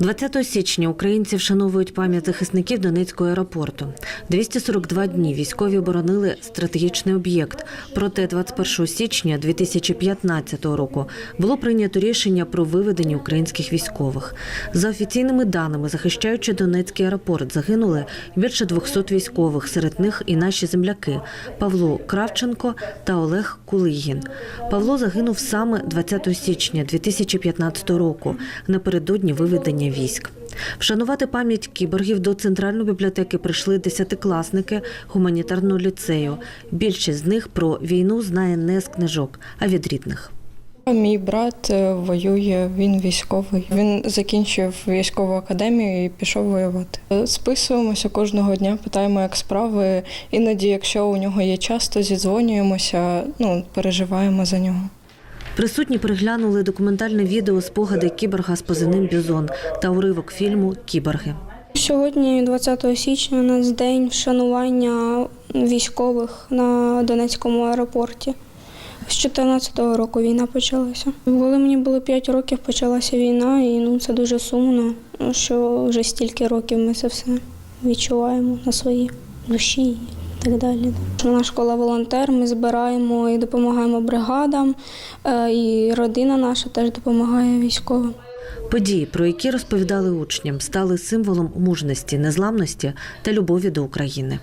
20 січня українці вшановують пам'ять захисників Донецького аеропорту. 242 дні військові оборонили стратегічний об'єкт. Проте 21 січня 2015 року було прийнято рішення про виведення українських військових. За офіційними даними, захищаючи Донецький аеропорт, загинули більше 200 військових. Серед них і наші земляки Павло Кравченко та Олег Кулигін. Павло загинув саме 20 січня 2015 року напередодні виведення військ. Вшанувати пам'ять кіборгів до центральної бібліотеки прийшли десятикласники гуманітарного ліцею. Більшість з них про війну знає не з книжок, а від рідних. Мій брат е, воює, він військовий. Він закінчив військову академію і пішов воювати. Е, Списуємося кожного дня, питаємо, як справи. Іноді, якщо у нього є час, то зідзвонюємося, ну переживаємо за нього. Присутні переглянули документальне відео спогади кіборга з позивним Бізон та уривок фільму Кіборги. Сьогодні, 20 січня, у нас день вшанування військових на Донецькому аеропорті. З 2014 року війна почалася. Коли мені було 5 років, почалася війна, і ну це дуже сумно, що вже стільки років ми це все відчуваємо на своїй душі так далі. Вона школа волонтер, ми збираємо і допомагаємо бригадам, е, і родина наша теж допомагає військовим. Події, про які розповідали учням, стали символом мужності, незламності та любові до України.